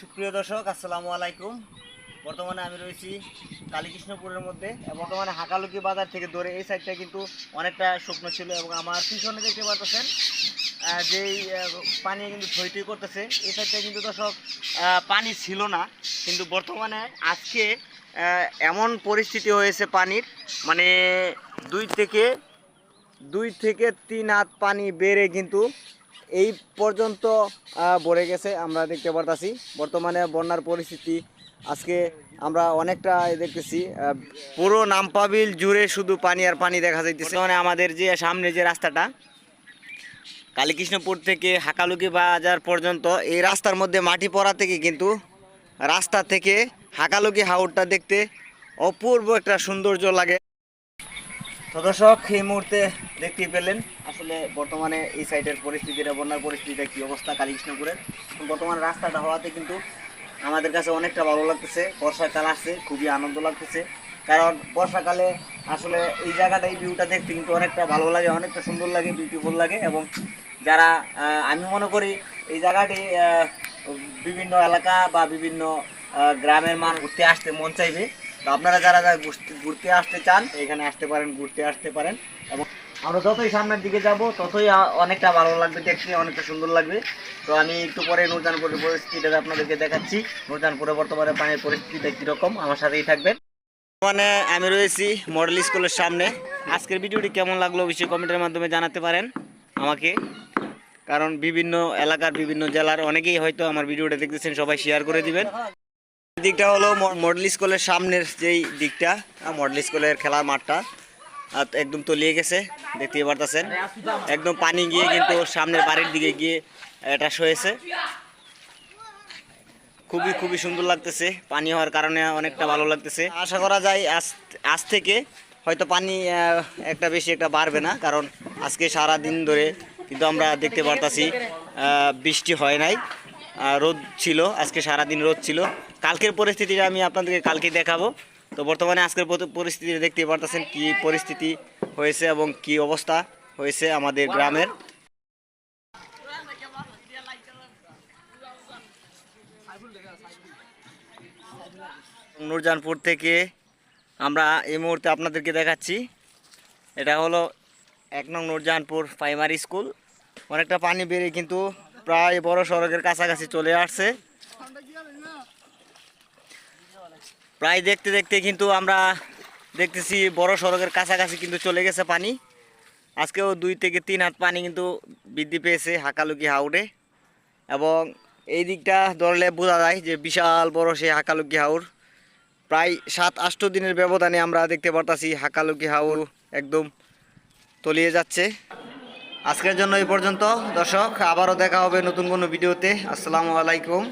সুপ্রিয় দর্শক, আসসালামু আলাইকুম। বর্তমানে আমি রয়েছি কালীকৃষ্ণপুরের মধ্যে বর্তমানে হাকালুকি বাজার থেকে ধরে এই সাইডটা কিন্তু অনেকটা শুকনো ছিল এবং আমার পিছনে দেখতে পাচ্ছেন যেই পানি কিন্তু থইটই করতেছে। এই সাইডটা কিন্তু দর্শক পানি ছিল না, কিন্তু বর্তমানে আজকে এমন পরিস্থিতি হয়েছে পানির মানে দুই থেকে দুই থেকে তিন হাত পানি বেড়ে কিন্তু এই পর্যন্ত ভরে গেছে, আমরা দেখতে পারতাছি। বর্তমানে বন্যার পরিস্থিতি, আজকে আমরা অনেকটা দেখতেছি পুরো নামপাবিল জুড়ে শুধু পানি আর পানি দেখা যাইতেছে। মানে আমাদের যে সামনে যে রাস্তাটা, কালীকৃষ্ণপুর থেকে হাকালুকি বাজার পর্যন্ত, এই রাস্তার মধ্যে মাটি পড়া থেকে কিন্তু রাস্তা থেকে হাকালুকি হাউটটা দেখতে অপূর্ব একটা সৌন্দর্য লাগে। তো দর্শক, এই মুহূর্তে দেখতে পেলেন। আসলে বর্তমানে এই সাইডের পরিস্থিতিটা বন্যার পরিস্থিতিটা কী অবস্থা কালীকৃষ্ণপুরের? বর্তমানে রাস্তাটা হওয়াতে কিন্তু আমাদের কাছে অনেকটা ভালো লাগতেছে। বর্ষাকাল আসছে, খুবই আনন্দ লাগতেছে। কারণ বর্ষাকালে আসলে এই জায়গাটা, এই ভিউটা দেখতে কিন্তু অনেকটা ভালো লাগে, অনেকটা সুন্দর লাগে বিউটিফুল লাগে এবং যারা আমি মনে করি এই জায়গাটি বিভিন্ন এলাকা বা বিভিন্ন গ্রামের মান ঘুরতে আসতে মন চাইবে। তো আপনারা যারা ঘুরতে আসতে চান, এখানে আসতে পারেন, ঘুরতে আসতে পারেন এবং আমরা যতই সামনের দিকে যাব, ততই অনেকটা ভালো লাগবে, দেখতে অনেকটা সুন্দর লাগবে। তো আমি একটু পরে নুরজানপুরের পরিস্থিতিটা আপনাদেরকে দেখাচ্ছি। নুরজানপুরে বর্তমানে পানির পরিস্থিতিটা কীরকম, আমার সাথেই থাকবেন। মানে আমি রয়েছি মডেল স্কুলের সামনে। আজকের ভিডিওটি কেমন লাগল অবশ্যই কমেন্টের মাধ্যমে জানাতে পারেন আমাকে। কারণ বিভিন্ন এলাকার বিভিন্ন জেলার অনেকেই হয়তো আমার ভিডিওটা দেখতেছেন, সবাই শেয়ার করে দিবেন। দিকটা হলো মডেল স্কুলের সামনের যেই দিকটা মডেল স্কুলের খেলার মাঠটা। একদম তলিয়ে গেছে দেখতে পারতেছেন। একদম পানি গিয়ে কিন্তু সামনের বাড়ির দিকে গিয়ে এটা হয়েছে খুবই খুবই সুন্দর লাগতেছে, পানি হওয়ার কারণে অনেকটা ভালো লাগতেছে। আশা করা যায় আজ আজ থেকে হয়তো পানি একটা বেশি একটা বাড়বে না, কারণ আজকে সারা দিন ধরে কিন্তু আমরা দেখতে পারতাছি বৃষ্টি হয় নাই রোদ ছিল, আজকে সারা দিন রোদ ছিল। কালকের পরিস্থিতিটা আমি আপনাদেরকে কালকে দেখাবো। তো বর্তমানে আজকের পরি- পরিস্থিতি দেখতে পারতেছেন কি পরিস্থিতি হয়েছে এবং কি অবস্থা হয়েছে আমাদের গ্রামের। নূরজানপুর থেকে আমরা এই মুহূর্তে আপনাদেরকে দেখাচ্ছি। এটা হলো এক নং নূরজাহানপুর প্রাইমারি স্কুল। অনেকটা পানি বেড়ে কিন্তু প্রায় বড় সড়কের কাছাকাছি চলে আসছে। প্রায় দেখতে দেখতে কিন্তু আমরা দেখতেছি বড় সড়কের কাছাকাছি কিন্তু চলে গেছে পানি। আজকেও দুই থেকে তিন হাত পানি কিন্তু বৃদ্ধি পেয়েছে হাকালুকি হাওড়ে এবং এই দিকটা ধরলে বোঝা যায় যে বিশাল বড় সেই হাকালুকি হাওর। প্রায় সাত আষ্ট দিনের ব্যবধানে আমরা দেখতে পারতাছি হাকালুকি হাওর একদম তলিয়ে যাচ্ছে। আজকের জন্য এই পর্যন্ত। দর্শক, আবারও দেখা হবে নতুন কোনো ভিডিওতে। আসসালামু আলাইকুম।